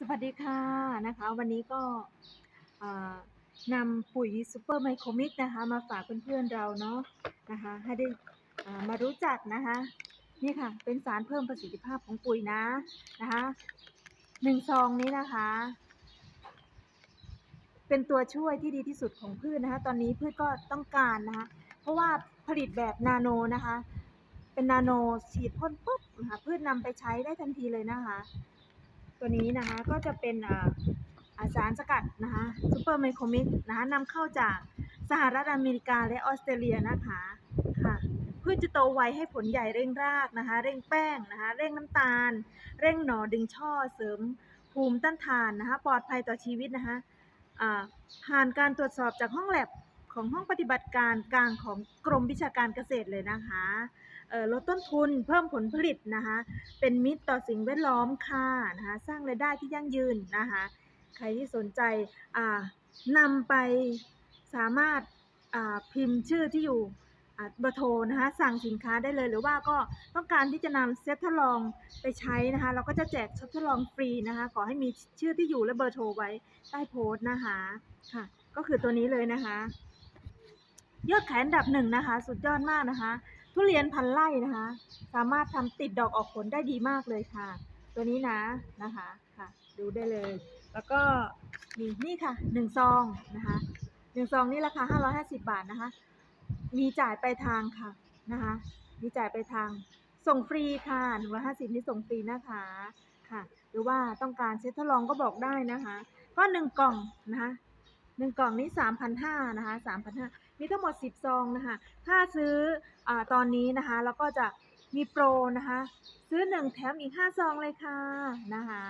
สวัสดีค่ะนะคะ วันนี้ก็นำปุ๋ยซูเปอร์ไมโครมิกนะคะ มาฝากเพื่อนๆเราเนาะนะคะ ให้ได้มารู้จักนะคะ นี่ค่ะ เป็นสารเพิ่มประสิทธิภาพของปุ๋ยนะนะคะหนึ่งซองนี้นะคะ เป็นตัวช่วยที่ดีที่สุดของพืชนะคะ ตอนนี้พืชก็ต้องการนะคะ เพราะว่าผลิตแบบนาโนนะคะ เป็นนาโนฉีดพ่นปุ๊บนะคะพืชนำไปใช้ได้ทันทีเลยนะคะ ตัวนี้นะคะก็จะเป็นอ่าสารสกัดนะคะซูเปอร์ไมโครมิกนะคะนำเข้าจากสหรัฐอเมริกาและออสเตรเลียนะคะค่ะพืชจะโตไวให้ผลใหญ่เร่งรากนะคะ เร่งแป้งนะคะ เร่งน้ำตาล เร่งหนอดึงช่อเสริมภูมิต้านทานนะคะ ปลอดภัยต่อชีวิตนะคะอ่าผ่านการตรวจสอบจากห้องแลบ ของห้องปฏิบัติการกลางของกรมวิชาการเกษตรเลยนะคะลดต้นทุนเพิ่มผลผลิตนะคะเป็นมิตรต่อสิ่งแวดล้อมค่ะนะคะสร้างรายได้ที่ยั่งยืนนะคะใครที่สนใจนำไปสามารถพิมพ์ชื่อที่อยู่เบอร์โทรนะคะสั่งสินค้าได้เลยหรือว่าก็ต้องการที่จะนำเซตทดลองไปใช้นะคะเราก็จะแจกชุดทดลองฟรีนะคะขอให้มีชื่อที่อยู่และเบอร์โทรไว้ใต้โพสต์นะคะค่ะก็คือตัวนี้เลยนะคะ ยอดขายอันดับหนึ่งนะคะ สุดยอดมากนะคะ ทุเรียนพันไร่นะคะ สามารถทำติดดอกออกผลได้ดีมากเลยค่ะ ตัวนี้นะนะคะค่ะ ดูได้เลย แล้วก็นี่นี่ค่ะหนึ่งซองนะคะหนึ่งซองนี่ราคาห้าร้อยห้าสิบาทนะคะ มีจ่ายไปทางค่ะนะคะมีจ่ายไปทางส่งฟรีค่ะหนึ่งร้อยห้าสิบนี่ส่งฟรีนะคะค่ะ หรือว่าต้องการเซ็ตทดลองก็บอกได้นะคะ ก็หนึ่งกล่องนะคะ หนึ่งกล่องนี้สามพันห้านะคะสามพันห้ามีทั้งหมดสิบซองนะคะ ถ้าซื้ออตอนนี้นะคะแล้วก็จะมีโปรนะคะ ซื้อหนึ่งแถมอีกห้าซองเลยค่ะนะคะ